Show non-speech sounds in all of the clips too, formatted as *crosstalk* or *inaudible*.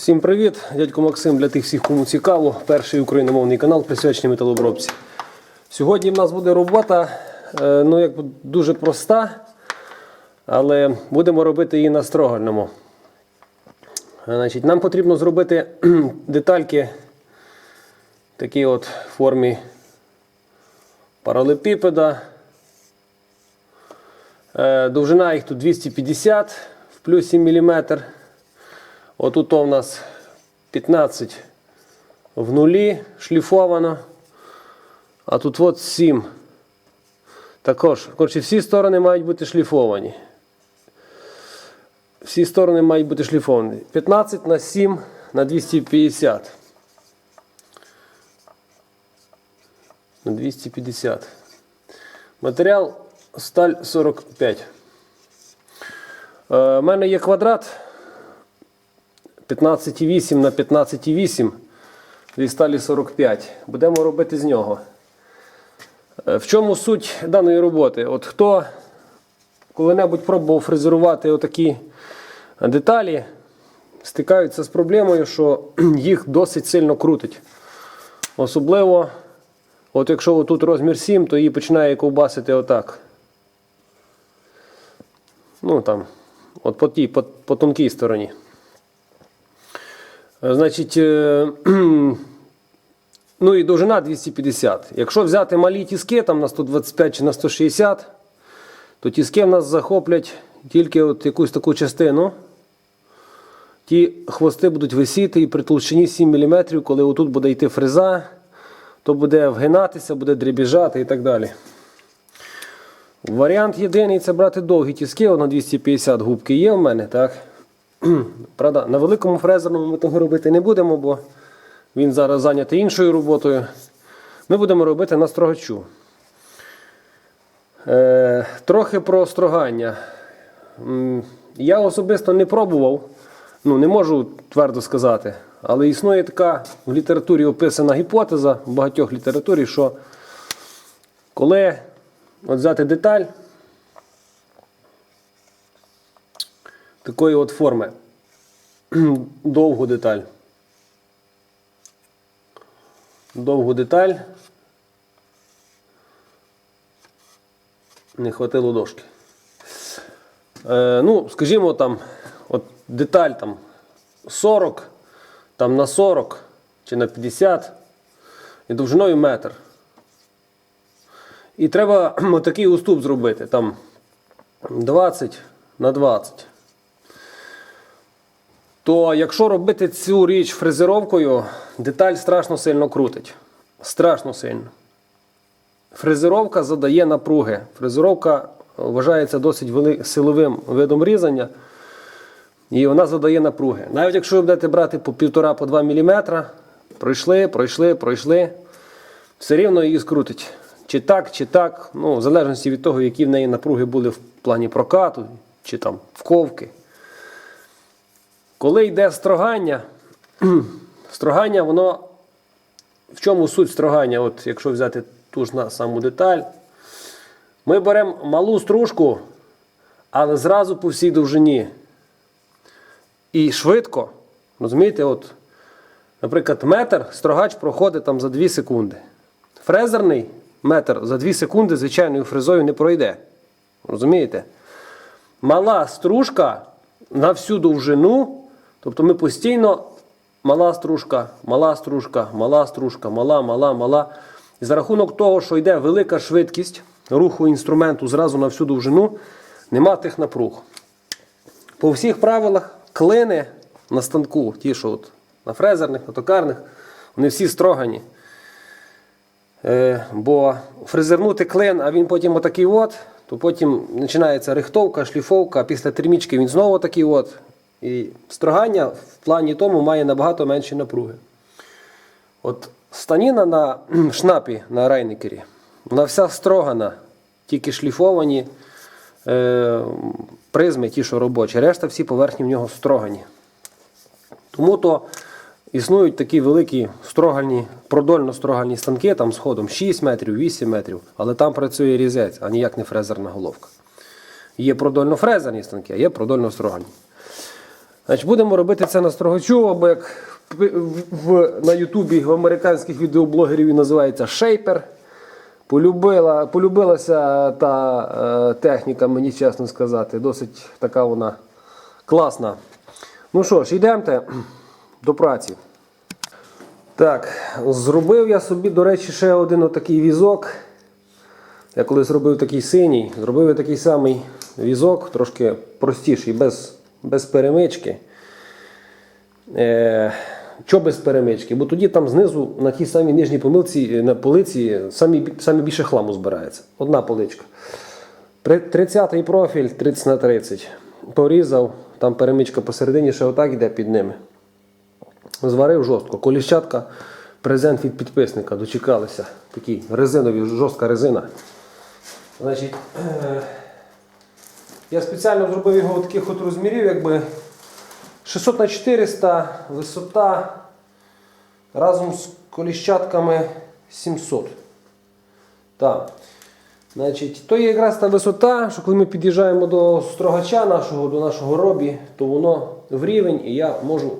Всім привіт! Дядько Максим для тих всіх, кому цікаво. Перший україномовний канал присвячений металообробці. Сьогодні в нас буде робота е, ну, як дуже проста, але будемо робити її на строгальному. Значить, нам потрібно зробити *clears throat* детальки такі от формі паралепіпеда. Е, Довжина їх тут 250 в плюсі міліметр. Отут у нас 15 в нулі шліфовано. А тут от 7. Також, коротше, всі сторони мають бути шліфовані. Всі сторони мають бути шліфовані. 15 на 7 на 250. На 250. Матеріал сталь 45. Е, У мене є квадрат 15,8 на 15,8 зі сталі 45. Будемо робити з нього. Е, В чому суть даної роботи? От хто коли-небудь пробував фрезерувати отакі деталі, стикаються з проблемою, що *clears throat* їх досить сильно крутить. Особливо, от якщо тут розмір 7, то її починає ковбасити отак. Ну там, от по тій, по, по тонкій стороні. Значить, е, *clears throat* ну і довжина 250. Якщо взяти малі тіски там на 125 чи на 160, то тіски в нас захоплять тільки от якусь таку частину. Ті хвости будуть висіти і при толщині 7 мм, коли отут буде йти фреза, то буде вгинатися, буде дрібіжати і так далі. Варіант єдиний це брати довгі тіски, на 250 губки є в мене, так? *clears throat* Правда, на великому фрезерному ми того робити не будемо, бо він зараз зайнятий іншою роботою. Ми будемо робити на строгачу. Е, трохи про строгання. Я особисто не пробував, ну не можу твердо сказати, але існує така в літературі описана гіпотеза в багатьох літературі, що коли от взяти деталь, такої от форми. *clears throat* Довгу деталь. Довгу деталь. Не хватило дошки. Е, ну, скажімо, там, от деталь там 40, там на 40 чи на 50 і довжиною метр. І треба *clears throat* отакий уступ зробити. Там 20 на 20 то якщо робити цю річ фрезеровкою, деталь страшно сильно крутить. Страшно сильно. Фрезеровка задає напруги. Фрезеровка вважається досить вели- силовим видом різання. І вона задає напруги. Навіть якщо ви будете брати по 1,5-2 мм, пройшли, пройшли, пройшли, все рівно її скрутить. Чи так, чи так, ну, в залежності від того, які в неї напруги були в плані прокату, чи там вковки. Коли йде строгання, *clears throat* строгання, воно. В чому суть строгання? От якщо взяти ту ж на саму деталь, ми беремо малу стружку, але зразу по всій довжині. І швидко, розумієте, от, наприклад, метр строгач проходить там за 2 секунди. Фрезерний метр за 2 секунди звичайною фрезою не пройде. Розумієте? Мала стружка на всю довжину, тобто ми постійно мала стружка, мала стружка, мала стружка, мала, мала, мала. І за рахунок того, що йде велика швидкість руху інструменту зразу на всю довжину, нема тих напруг. По всіх правилах клини на станку, ті, що от на фрезерних, на токарних, вони всі строгані. Е, бо фрезернути клин, а він потім отакий от, то потім починається рихтовка, шліфовка, а після термічки він знову такий от. І строгання в плані тому має набагато менші напруги. От станіна на *clears throat* шнапі на райникері, вона вся строгана, тільки шліфовані е, призми, ті, що робочі, решта всі поверхні в нього строгані. Тому то існують такі великі строгальні, продольно-строгальні станки там з ходом 6 метрів, 8 метрів, але там працює різець, а ніяк не фрезерна головка. Є продольно-фрезерні станки, а є продольно-строгальні. Значить, будемо робити це на строгачу, або як в, на Ютубі в американських відеоблогерів він називається шейпер. Полюбила, полюбилася та е, техніка, мені чесно сказати. Досить така вона класна. Ну що ж, йдемте до праці. Так, зробив я собі, до речі, ще один отакий візок. Я коли зробив такий синій, зробив я такий самий візок, трошки простіший, без, без перемички. Е, що без перемички? Бо тоді там знизу на тій самій нижній помилці, е, на полиці самі, самі більше хламу збирається. Одна поличка. 30-й профіль 30 на 30. Порізав, там перемичка посередині ще отак йде під ними. Зварив жорстко. Коліщатка, презент від підписника, дочекалися. Такий резиновий, жорстка резина. Значить, е, я спеціально зробив його таких от розмірів, якби 600 на 400, висота разом з коліщатками 700. Так. Значить, то є якраз та висота, що коли ми під'їжджаємо до строгача нашого, до нашого робі, то воно в рівень і я можу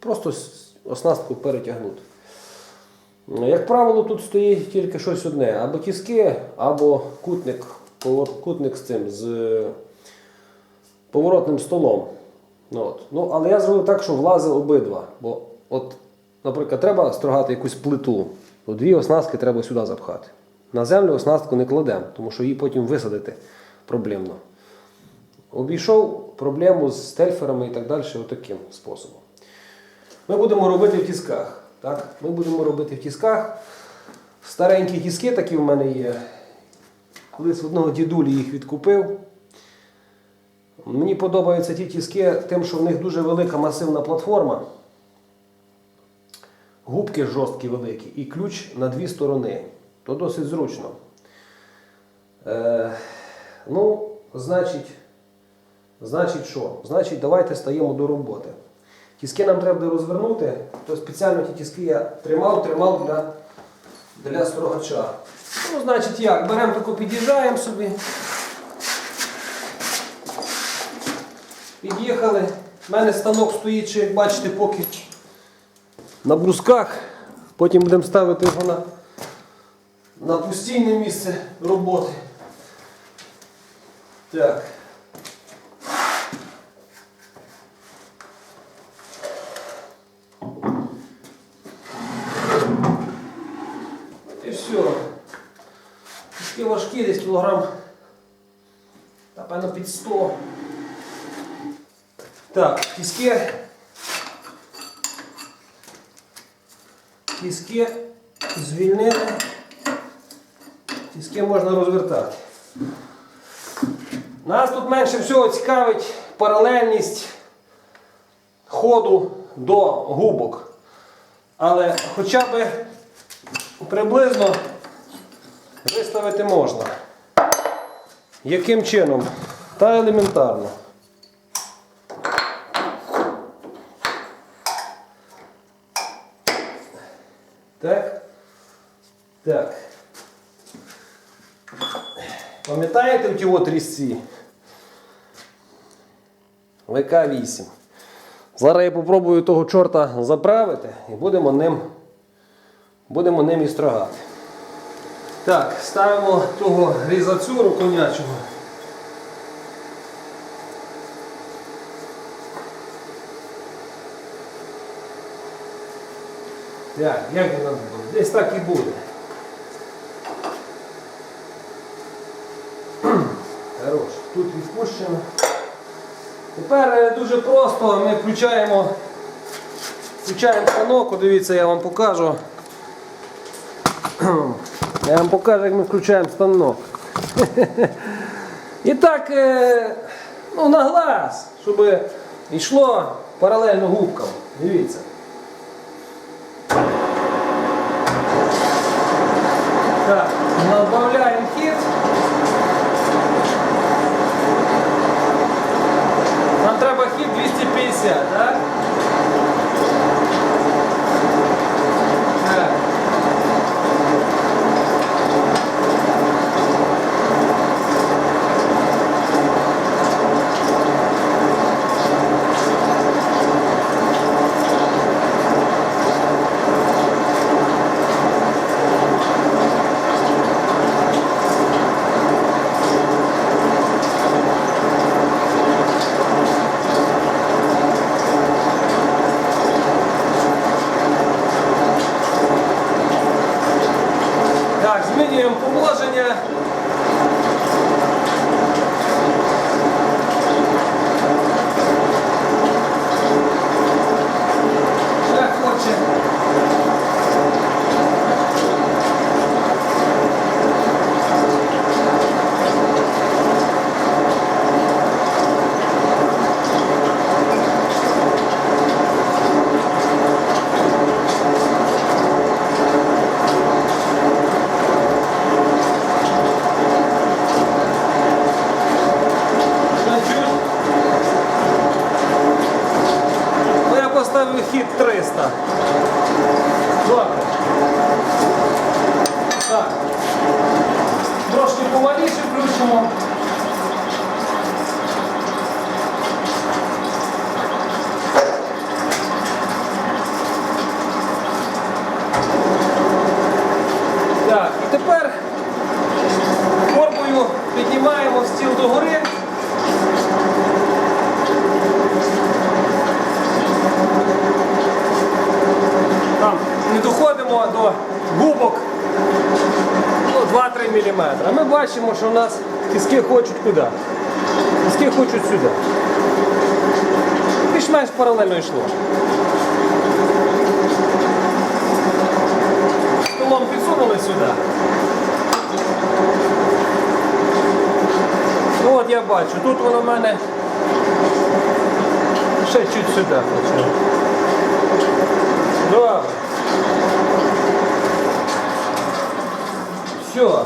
просто оснастку перетягнути. Як правило, тут стоїть тільки щось одне: або тіски, або кутник, кутник з цим, з е, поворотним столом. Ну, от. ну, але я зробив так, що влазив обидва. Бо, от, наприклад, треба строгати якусь плиту, то дві оснастки треба сюди запхати. На землю оснастку не кладемо, тому що її потім висадити проблемно. Обійшов проблему з стельферами і так далі отаким способом. Ми будемо робити в тісках. Так? Ми будемо робити в тісках. Старенькі тіски такі в мене є. Колись одного дідулі їх відкупив. Мені подобаються ті тіски тим, що в них дуже велика масивна платформа. Губки жорсткі великі і ключ на дві сторони. То досить зручно. Е, ну, значить, значить що? Значить, давайте стаємо до роботи. Тіски нам треба розвернути, то спеціально ті тіски я тримав, тримав для, для строгача. Ну, значить як, беремо таку, під'їжджаємо собі. Під'їхали. У мене станок стоїть, ще, як бачите, поки на брусках. Потім будемо ставити його на, на постійне місце роботи. Так. І все. Такі важкі десь кілограм. Напевно, під 100. Так, тіски. Тіски звільнили. Тіски можна розвертати. Нас тут менше всього цікавить паралельність ходу до губок. Але хоча б приблизно виставити можна. Яким чином? Та елементарно. Так. Так. Пам'ятаєте ті от різці? ВК-8. Зараз я попробую того чорта заправити і будемо ним, будемо ним і строгати. Так, ставимо того різацюру конячого. Так, як нас буде? Десь так і буде. Хорош. Тут відпущено. Тепер е, дуже просто ми включаємо, включаємо станок, дивіться, я вам покажу. *clears throat* Я вам покажу, як ми включаємо станок. І так, е, ну, на глаз, щоб йшло паралельно губкам. Дивіться. Так, добавляємо хід. Нам треба хід 250, так? Так. Змінюємо положення. Ще хоче. Чуть-чуть. Ну, я поставив хід 300. Добре. Так. Трошки помаліше включимо. Так, і тепер корбою піднімаємо стіл догори. Там не доходимо до губок ну, 2-3 мм. А ми бачимо, що у нас тиски хочуть куди? Тиски хочуть сюди. Більш-менш паралельно йшло. Столом підсунули сюди. Ну от я бачу, тут воно в мене ще чуть сюди хоче. Добре. Все.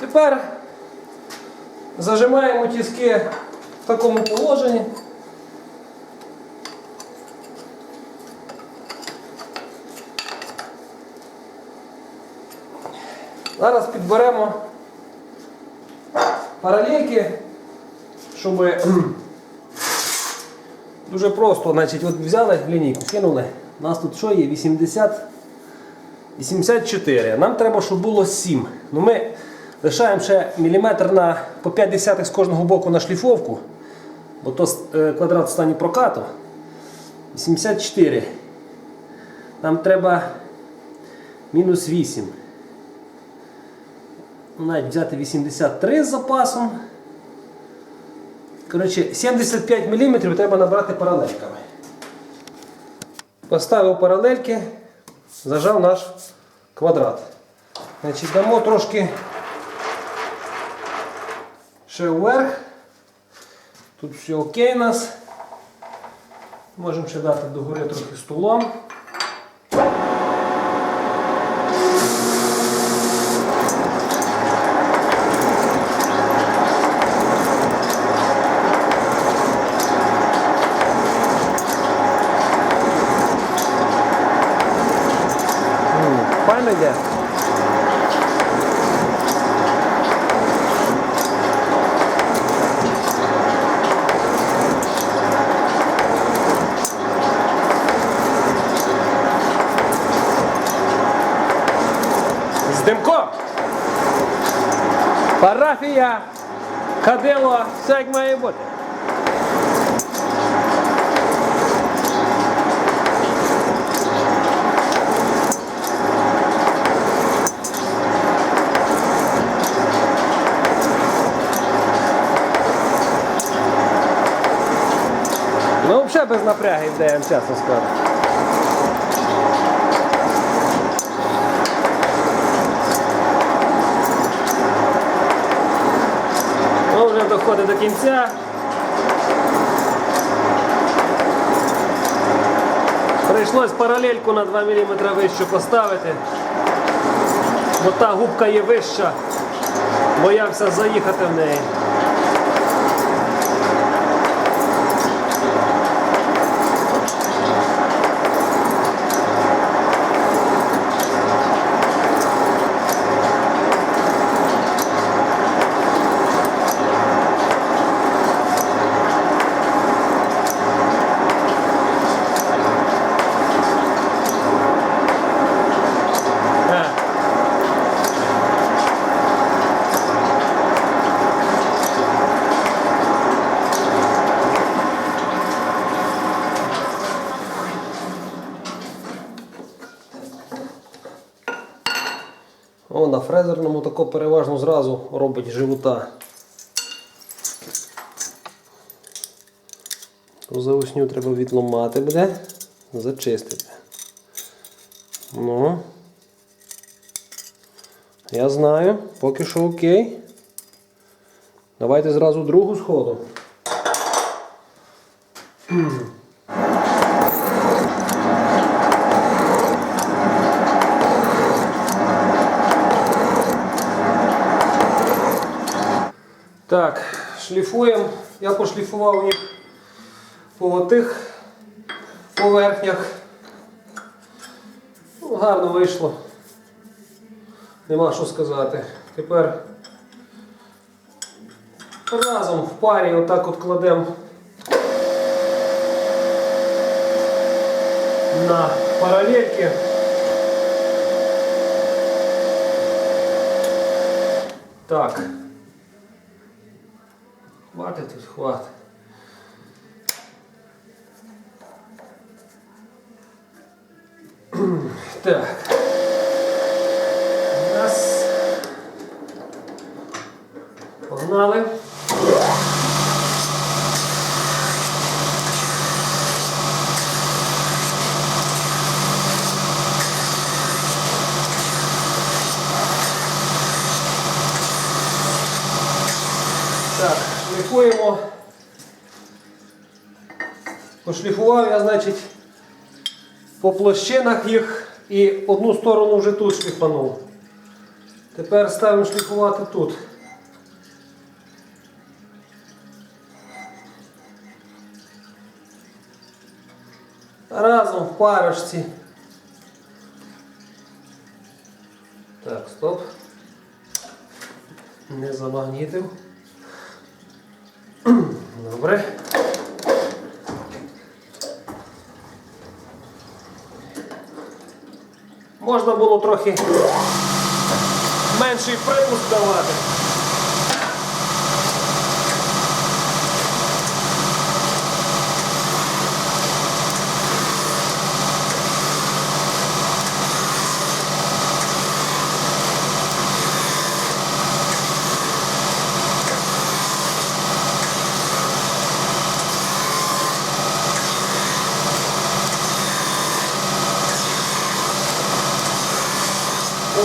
Тепер зажимаємо тиски в такому положенні. Зараз підберемо паралельки, щоб Дуже просто, значить, от взяли лінійку, кинули. У нас тут що є? 80, 84. Нам треба, щоб було 7. Ну Ми лишаємо ще міліметр на по 5 десятих з кожного боку на шліфовку, бо то е, квадрат в стані прокату. 84. Нам треба мінус 8. Ну, Навіть взяти 83 з запасом. Коротше, 75 мм треба набрати паралельками. Поставив паралельки, зажав наш квадрат. Значить, Дамо трошки ще вверх. Тут все окей у нас. Можемо ще дати догори трохи столом. Йде. З димком. Парафія, кадило, все як має бути. Без напряги йде, я вам скажу. Ну, вже доходить до кінця. Прийшлось паралельку на 2 мм вищу поставити, бо та губка є вища, боявся заїхати в неї. О, на фрезерному тако переважно зразу робить живота. Ту заусню треба відломати буде, зачистити. Ну. Я знаю, поки що окей. Давайте зразу другу сходу. Так, шліфуємо. Я пошліфував їх по тих поверхнях. Ну, гарно вийшло. Нема що сказати. Тепер разом в парі отак от кладемо на паралельки. Так. Хватить тут, хватить. Так. Раз. Погнали. Так, шліфуємо. Пошліфував я, значить, по площинах їх і одну сторону вже тут шліфанув. Тепер ставимо шліфувати тут. Разом в парочці. Так, стоп. Не замагнітив. *clears throat* Добре. Можна було трохи менший припуск давати.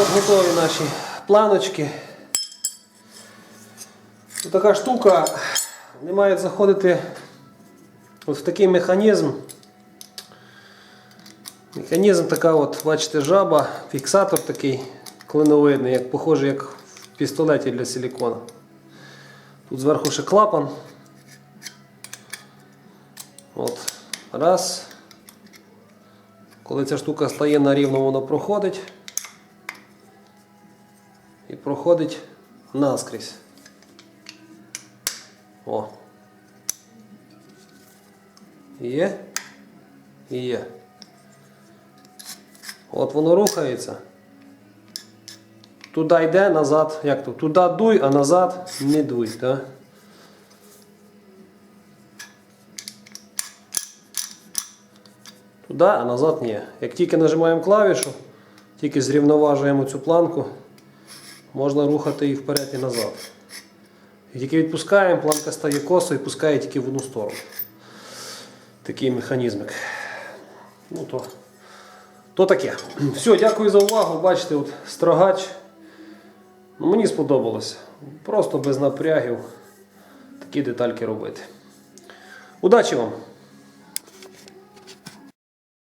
Готові наші планочки. Така штука не має заходити от в такий механізм. Механізм така от, бачите, жаба, фіксатор такий клиновидний, як похожий як в пістолеті для силікона. Тут зверху ще клапан. От. Раз. Коли ця штука стає на рівно, воно проходить проходить наскрізь. О. Є? Є. От воно рухається. Туди йде, назад. Як то? Туди дуй, а назад не дуй. Так? Туди, а назад ні. Як тільки нажимаємо клавішу, тільки зрівноважуємо цю планку, можна рухати її вперед і назад. І тільки відпускаємо, планка стає косо і пускає тільки в одну сторону. Такий механізмик. Ну то, то таке. *clears throat* Все, дякую за увагу. Бачите, от строгач. Ну, мені сподобалось. Просто без напрягів такі детальки робити. Удачі вам!